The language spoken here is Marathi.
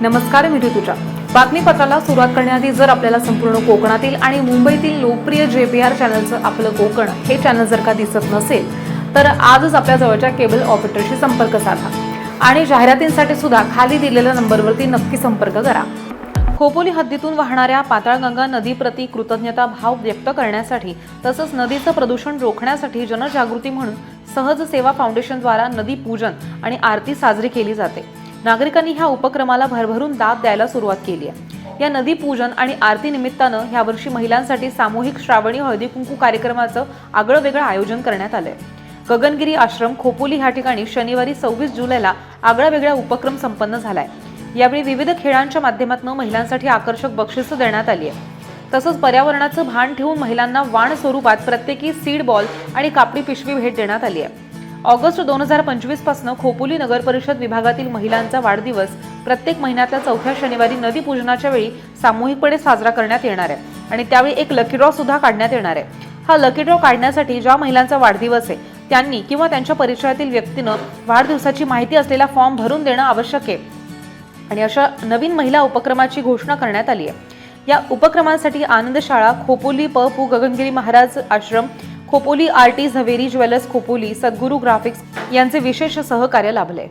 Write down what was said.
नमस्कार मी ऋतुजा बातमीपत्राला सुरुवात करण्याआधी जर आपल्याला संपूर्ण कोकणातील आणि मुंबईतील लोकप्रिय जे पी आर चॅनलचं आपलं कोकण हे चॅनल जर का दिसत नसेल तर आजच आपल्या जवळच्या केबल ऑपरेटरशी संपर्क साधा आणि जाहिरातींसाठी सुद्धा खाली दिलेल्या नंबरवरती नक्की संपर्क करा. खोपोली हद्दीतून वाहणाऱ्या पाताळगंगा नदीप्रती कृतज्ञता भाव व्यक्त करण्यासाठी तसंच नदीचं प्रदूषण रोखण्यासाठी जनजागृती म्हणून सहज सेवा फाउंडेशनद्वारा नदी पूजन आणि आरती साजरी केली जाते. नागरिकांनी ह्या उपक्रमाला भरभरून दाद द्यायला सुरुवात केली आहे. या नदी पूजन आणि आरती निमित्तानं यावर्षी महिलांसाठी सामूहिक श्रावणी हळदी कुंकू कार्यक्रमाचं आगळं वेगळं आयोजन करण्यात आलंय. गगनगिरी आश्रम खोपोली ह्या ठिकाणी शनिवारी सव्वीस जुलैला आगळा वेगळा उपक्रम संपन्न झालाय. यावेळी विविध खेळांच्या माध्यमातून महिलांसाठी आकर्षक बक्षिसं देण्यात आली आहे. तसंच पर्यावरणाचं भान ठेवून महिलांना वाण स्वरूपात प्रत्येकी सीड बॉल आणि कापडी पिशवी भेट देण्यात आली आहे. ऑगस्ट दोन हजार पंचवीसपासून खोपोली नगर परिषद विभागातील महिलांचा वाढदिवस प्रत्येक महिन्यातल्या चौथ्या शनिवारी नदी पूजनाच्या वेळी सामूहिकपणे साजरा करण्यात येणार आहे. आणि त्यावेळी एक लकी ड्रॉ सुद्धा काढण्यात येणार आहे. हा लकी ड्रॉ काढण्यासाठी ज्या महिलांचा वाढदिवस आहे त्यांनी किंवा त्यांच्या परिचयातील व्यक्तीनं वाढदिवसाची माहिती असलेला फॉर्म भरून देणं आवश्यक आहे. आणि अशा नवीन महिला उपक्रमाची घोषणा करण्यात आली आहे. या उपक्रमांसाठी आनंद शाळा खोपोली प पू गगनगिरी महाराज आश्रम खोपोली आर्टी झवेरी ज्वेलर्स खोपोली सद्गुरू ग्राफिक्स यांचे विशेष सहकार्य लाभले.